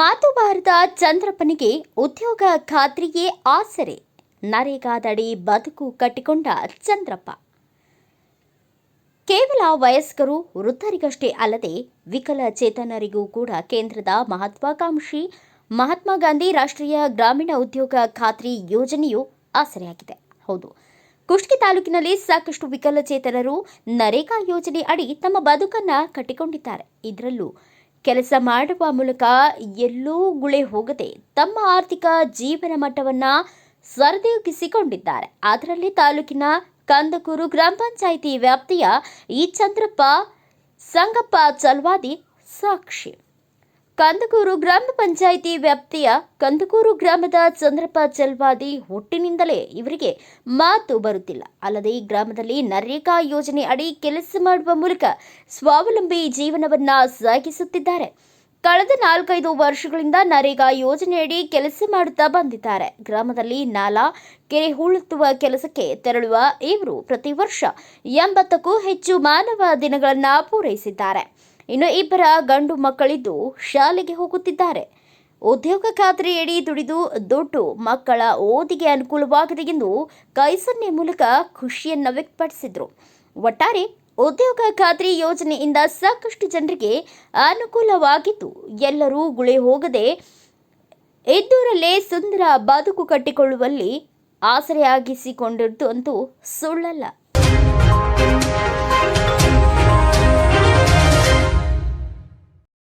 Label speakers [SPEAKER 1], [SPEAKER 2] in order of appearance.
[SPEAKER 1] ಮಾತು ಬಾರದ ಚಂದ್ರಪ್ಪನಿಗೆ ಉದ್ಯೋಗ ಖಾತ್ರಿಯೇ ಆಸರೆ ನರೇಗಾದಡಿ ಬದುಕು ಕಟ್ಟಿಕೊಂಡ ಚಂದ್ರಪ್ಪ ಕೇವಲ ವಯಸ್ಕರು ವೃದ್ಧರಿಗಷ್ಟೇ ಅಲ್ಲದೆ ವಿಕಲಚೇತನರಿಗೂ ಕೂಡ ಕೇಂದ್ರದ ಮಹತ್ವಾಕಾಂಕ್ಷಿ ಮಹಾತ್ಮ ಗಾಂಧಿ ರಾಷ್ಟ್ರೀಯ ಗ್ರಾಮೀಣ ಉದ್ಯೋಗ ಖಾತ್ರಿ ಯೋಜನೆಯು ಆಸರೆಯಾಗಿದೆ ಹೌದು ಕುಷ್ಟಗಿ ತಾಲೂಕಿನಲ್ಲಿ ಸಾಕಷ್ಟು ವಿಕಲಚೇತನರು ನರೇಗಾ ಯೋಜನೆ ಅಡಿ ತಮ್ಮ ಬದುಕನ್ನು ಕಟ್ಟಿಕೊಂಡಿದ್ದಾರೆ ಇದರಲ್ಲೂ ಕೆಲಸ ಮಾಡುವ ಮೂಲಕ ಎಲ್ಲೂ ಗುಳೆ ಹೋಗದೆ ತಮ್ಮ ಆರ್ಥಿಕ ಜೀವನ ಮಟ್ಟವನ್ನು ಸರಿದೂಗಿಸಿಕೊಂಡಿದ್ದಾರೆ ಅದರಲ್ಲಿ ತಾಲೂಕಿನ ಕಂದಕೂರು ಗ್ರಾಮ ಪಂಚಾಯಿತಿ ವ್ಯಾಪ್ತಿಯ ಈ ಚಂದ್ರಪ್ಪ ಸಂಗಪ್ಪ ಚಲ್ವಾದಿ ಸಾಕ್ಷಿ ಕಂದಕೂರು ಗ್ರಾಮ ಪಂಚಾಯಿತಿ ವ್ಯಾಪ್ತಿಯ ಕಂದಕೂರು ಗ್ರಾಮದ ಚಂದ್ರಪ್ಪ ಚಲ್ವಾದಿ ಹುಟ್ಟಿನಿಂದಲೇ ಇವರಿಗೆ ಮಾತು ಬರುತ್ತಿಲ್ಲ ಅಲ್ಲದೆ ಈ ಗ್ರಾಮದಲ್ಲಿ ನರೇಗಾ ಯೋಜನೆ ಅಡಿ ಕೆಲಸ ಮಾಡುವ ಮೂಲಕ ಸ್ವಾವಲಂಬಿ ಜೀವನವನ್ನ ಸಾಗಿಸುತ್ತಿದ್ದಾರೆ ಕಳೆದ ನಾಲ್ಕೈದು ವರ್ಷಗಳಿಂದ ನರೇಗಾ ಯೋಜನೆಯಡಿ ಕೆಲಸ ಮಾಡುತ್ತಾ ಬಂದಿದ್ದಾರೆ ಗ್ರಾಮದಲ್ಲಿ ನಾಲಾ ಕೆರೆ ಹೂಳುತ್ತುವ ಕೆಲಸಕ್ಕೆ ತೆರಳುವ ಇವರು ಪ್ರತಿ ವರ್ಷ ಎಂಬತ್ತಕ್ಕೂ ಹೆಚ್ಚು ಮಾನವ ದಿನಗಳನ್ನು ಪೂರೈಸಿದ್ದಾರೆ ಇನ್ನು ಇಬ್ಬರ ಗಂಡು ಮಕ್ಕಳಿದ್ದು ಶಾಲೆಗೆ ಹೋಗುತ್ತಿದ್ದಾರೆ ಉದ್ಯೋಗ ಖಾತ್ರಿಯಡಿ ದುಡಿದು ದುಡ್ಡು ಮಕ್ಕಳ ಓದಿಗೆ ಅನುಕೂಲವಾಗಿದೆ ಎಂದು ಕೈಸನ್ನೆ ಮೂಲಕ ಖುಷಿಯನ್ನು ವ್ಯಕ್ತಪಡಿಸಿದರು ಒಟ್ಟಾರೆ ಉದ್ಯೋಗ ಖಾತ್ರಿ ಯೋಜನೆಯಿಂದ ಸಾಕಷ್ಟು ಜನರಿಗೆ ಅನುಕೂಲವಾಗಿದ್ದು ಎಲ್ಲರೂ ಗುಳೆ ಹೋಗದೆ ಇದ್ದೂರಲ್ಲೇ ಸುಂದರ ಬದುಕು ಕಟ್ಟಿಕೊಳ್ಳುವಲ್ಲಿ ಆಸರೆಯಾಗಿಸಿಕೊಂಡಿದ್ದು ಅಂತೂ ಸುಳ್ಳಲ್ಲ